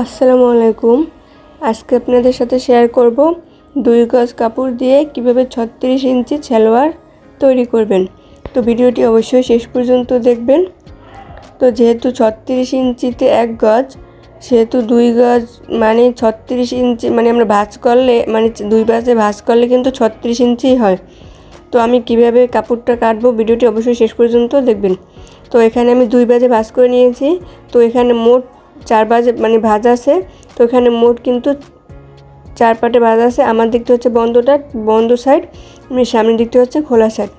আসসালামু আলাইকুম। আজকে আপনাদের সাথে শেয়ার করব দুই গজ কাপড় দিয়ে কীভাবে ছত্রিশ ইঞ্চি সালোয়ার তৈরি করবেন। তো ভিডিওটি অবশ্যই শেষ পর্যন্ত দেখবেন। তো যেহেতু ছত্রিশ ইঞ্চিতে এক গজ, সেহেতু দুই গজ মানে ছত্রিশ ইঞ্চি মানে আমরা ভাঁজ করলে মানে দুই পাশে ভাঁজ করলে কিন্তু ছত্রিশ ইঞ্চি হয়। তো আমি কীভাবে কাপড়টা কাটবো ভিডিওটি অবশ্যই শেষ পর্যন্ত দেখবেন। তো এখানে আমি দুই বাজে ভাঁজ করে নিয়েছি। তো এখানে মোট চার বাজে মানে ভাজ আছে, তো এখানে মোট কিন্তু চার পাটে ভাজ আছে। আমার দিকটা হচ্ছে বন্ধটা, বন্ধ সাইড মানে সামনের দিকটা হচ্ছে খোলা সাইড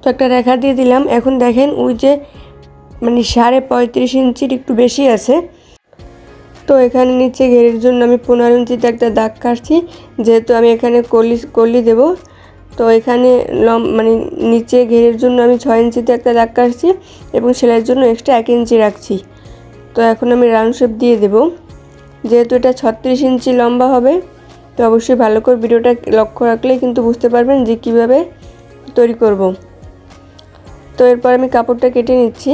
তো একটা রেখা দিয়ে দিলাম। এখন দেখেন ওই যে মানে সাড়ে পঁয়ত্রিশ ইঞ্চির একটু বেশি আছে। তো এখানে নিচে ঘেরের জন্য আমি পনেরো ইঞ্চিতে একটা দাগ কাটছি। যেহেতু আমি এখানে কলি কলি দেবো, তো এখানে লম মানে নিচে ঘেরের জন্য আমি ছয় ইঞ্চিতে একটা দাগ কাটছি এবং সেলাইয়ের জন্য এক্সট্রা এক ইঞ্চি রাখছি। তো এখন আমি রাউন্ড শেপ দিয়ে দেব। যেহেতু এটা ছত্রিশ ইঞ্চি লম্বা হবে, তো অবশ্যই ভালো করে ভিডিওটা লক্ষ্য রাখলেই কিন্তু বুঝতে পারবেন যে কীভাবে তৈরি করব। তো এরপর আমি কাপড়টা কেটে নিচ্ছি।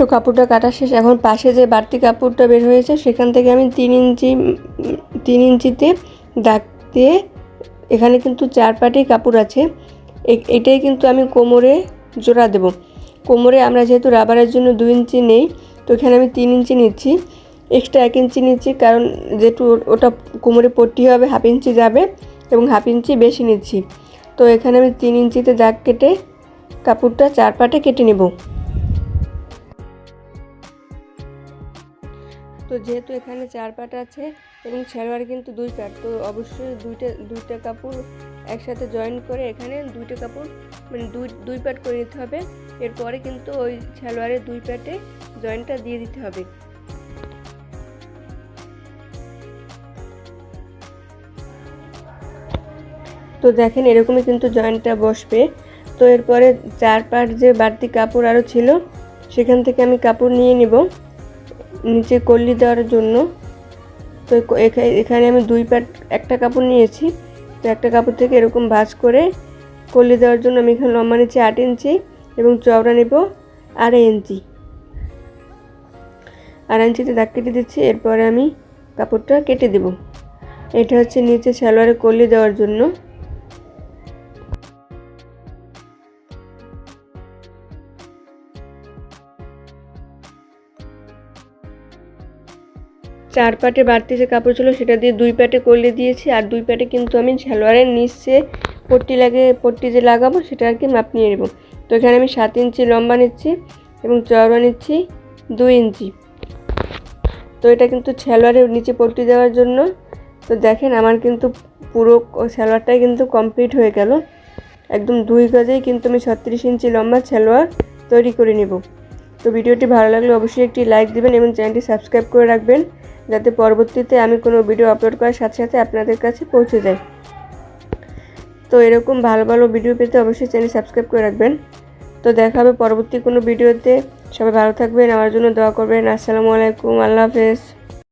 তো কাপড়টা কাটা শেষ। এখন পাশে যে বাড়তি কাপড়টা বের হয়েছে, সেখান থেকে আমি তিন ইঞ্চি, তিন ইঞ্চিতে দাগ দিয়ে এখানে কিন্তু চার পাটি কাপড় আছে। এটাই কিন্তু আমি কোমরে জোড়া দেব। কোমরে আমরা যেহেতু রাবারের জন্য দু ইঞ্চি নেই, তো এখানে আমি তিন ইঞ্চি নিচ্ছি। এক্সট্রা এক ইঞ্চি নিচ্ছি, কারণ যেহেতু ওটা কোমরে পট্টি হবে, হাফ ইঞ্চি যাবে এবং হাফ ইঞ্চি বেশি নিচ্ছি। তো এখানে আমি তিন ইঞ্চিতে দাগ কেটে কাপড়টা চার পাটে কেটে নেব। তো যেহেতু এখানে চার পাট আছে এবং সালোয়ার কিন্তু দুই পাট, তো অবশ্যই দুইটা দুইটা কাপড় একসাথে জয়েন করে এখানে দুইটা কাপড় মানে দুই দুই পাট করে নিতে হবে। এরপরে কিন্তু ওই সালোয়ারের দুই পাটে জয়েন্টটা দিয়ে দিতে হবে। তো দেখেন এরকমই কিন্তু জয়েন্টটা বসবে। তো এরপরে চার পাট যে বাড়তি কাপড় আরও ছিল, সেখান থেকে আমি কাপড় নিয়ে নিব। নিচে কল্লি দেওয়ার জন্য। তো এখানে আমি দুই প্যাট, একটা কাপড় নিয়েছি। তো একটা কাপড় থেকে এরকম ভাজ করে কল্লি দেওয়ার জন্য আমি এখানে লম্বা নিচ্ছি আট ইঞ্চি এবং চওড়া নেব আড়াই ইঞ্চি। আড়াই ইঞ্চিতে দাগ কেটে দিচ্ছি, এরপরে আমি কাপড়টা কেটে দেব। এটা হচ্ছে নিচে সালোয়ারে কল্লি দেওয়ার জন্য। চার পাটে বাড়তি যে কাপড় ছিল সেটা দিয়ে দুই প্যাটে করলে দিয়েছি। আর দুই প্যাটে কিন্তু আমি সালোয়ারের নিচে পট্টি লাগে, পট্টি যে লাগাবো সেটা আর কি মাপ নিয়ে নেব। তো এখানে আমি সাত ইঞ্চি লম্বা নিচ্ছি এবং চওড়া নিচ্ছি দুই ইঞ্চি। তো এটা কিন্তু সালোয়ারের নিচে পট্টি দেওয়ার জন্য। তো দেখেন আমার কিন্তু পুরো সালোয়ারটাই কিন্তু কমপ্লিট হয়ে গেল। একদম দুই গজেই কিন্তু আমি ছত্রিশ ইঞ্চি লম্বা সালোয়ার তৈরি করে নেব। তো ভিডিওটি ভালো লাগলে অবশ্যই একটি লাইক দেবেন এবং চ্যানেলটি সাবস্ক্রাইব করে রাখবেন, যাতে পরবর্তীতে আমি কোনো ভিডিও আপলোড করার সাথে সাথে আপনাদের কাছে পৌঁছে যায়। তো এরকম ভালো ভালো ভিডিও পেতে অবশ্যই চ্যানেল সাবস্ক্রাইব করে রাখবেন। তো দেখা হবে পরবর্তী কোনো ভিডিওতে। সবাই ভালো থাকবেন, আমার জন্য দোয়া করবেন। আসসালামু আলাইকুম, আল্লাহ হাফেজ।